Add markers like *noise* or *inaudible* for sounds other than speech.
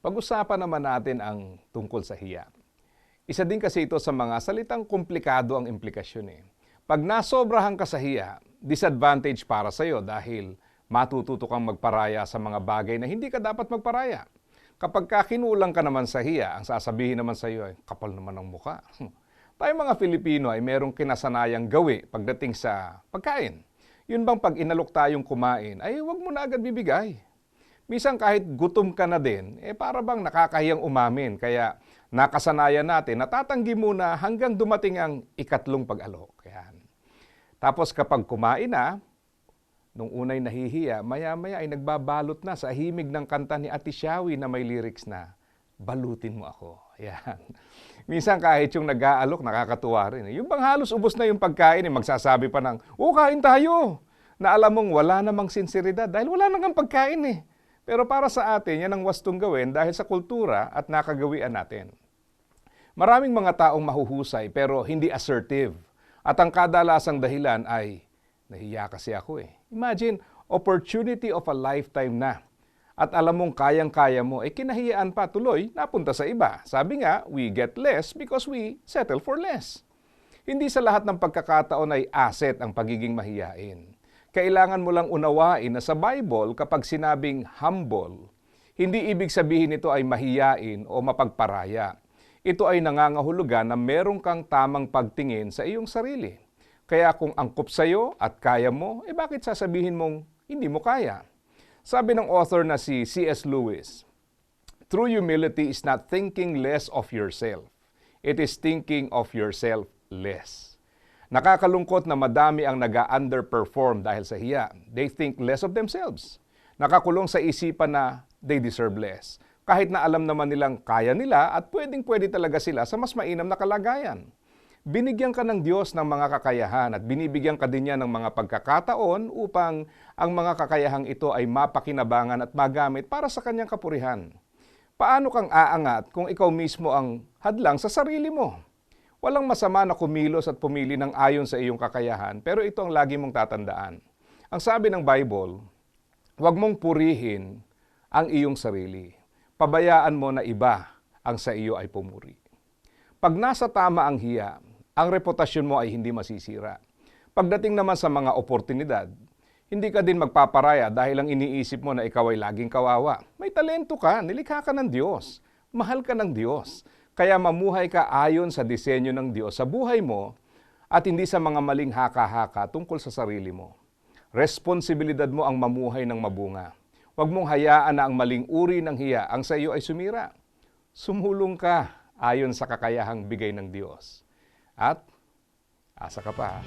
Pag-usapan naman natin ang tungkol sa hiya. Isa din kasi ito sa mga salitang komplikado ang implikasyon eh. Pag nasobrahan ka sa hiya, disadvantage para sa iyo dahil matututo kang magparaya sa mga bagay na hindi ka dapat magparaya. Kapag ka ka naman sa hiya, ang sasabihin naman sa iyo ay kapal naman ng muka. Tayo mga Filipino ay merong kinasanayang gawi pagdating sa pagkain. Yun bang pag inalok tayong kumain, ay huwag mo na agad bibigay. Minsan kahit gutom ka na din, eh para bang nakakahiyang umamin. Kaya nakasanayan natin, natatanggi muna hanggang dumating ang ikatlong pag-alok. Yan. Tapos kapag kumain na, nung unay nahihiya, maya-maya ay nagbabalot na sa himig ng kanta ni Ate Shawi na may lyrics na, Balutin mo ako. *laughs* Yan. Minsan kahit yung nag-aalok, nakakatuwa rin. Yung bang halos ubos na yung pagkain, eh, magsasabi pa ng, oh, kain tayo. Na alam mong wala namang sinseridad dahil wala nang pagkain eh. Pero para sa atin, yan ang wastong gawin dahil sa kultura at nakagawian natin. Maraming mga taong mahuhusay pero hindi assertive. At ang kadalasang dahilan ay, nahiya kasi ako eh. Imagine, opportunity of a lifetime na. At alam mong kayang-kaya mo, eh kinahiyaan pa tuloy, napunta sa iba. Sabi nga, we get less because we settle for less. Hindi sa lahat ng pagkakataon ay asset ang pagiging mahiyain. Kailangan mo lang unawain na sa Bible kapag sinabing humble, hindi ibig sabihin ito ay mahiyain o mapagparaya. Ito ay nangangahulugan na meron kang tamang pagtingin sa iyong sarili. Kaya kung angkop sa'yo at kaya mo, eh bakit sasabihin mong hindi mo kaya? Sabi ng author na si C.S. Lewis, True humility is not thinking less of yourself. It is thinking of yourself less. Nakakalungkot na madami ang nag-underperform dahil sa hiya. They think less of themselves. Nakakulong sa isipan na they deserve less. Kahit na alam naman nilang kaya nila at pwedeng-pwede talaga sila sa mas mainam na kalagayan. Binigyan ka ng Diyos ng mga kakayahan at binibigyan ka din niya ng mga pagkakataon upang ang mga kakayahang ito ay mapakinabangan at magamit para sa kanyang kapurihan. Paano kang aangat kung ikaw mismo ang hadlang sa sarili mo? Walang masama na kumilos at pumili ng ayon sa iyong kakayahan, pero ito ang lagi mong tatandaan. Ang sabi ng Bible, huwag mong purihin ang iyong sarili. Pabayaan mo na iba ang sa iyo ay pumuri. Pag nasa tama ang hiya, ang reputasyon mo ay hindi masisira. Pagdating naman sa mga oportunidad, hindi ka din magpaparaya dahil ang iniisip mo na ikaw ay laging kawawa. May talento ka, nilikha ka ng Diyos. Mahal ka ng Diyos. Kaya mamuhay ka ayon sa disenyo ng Diyos sa buhay mo at hindi sa mga maling haka-haka tungkol sa sarili mo. Responsibilidad mo ang mamuhay ng mabunga. Huwag mong hayaan na ang maling uri ng hiya ang sa iyo ay sumira. Sumulong ka ayon sa kakayahang bigay ng Diyos. At asa ka pa.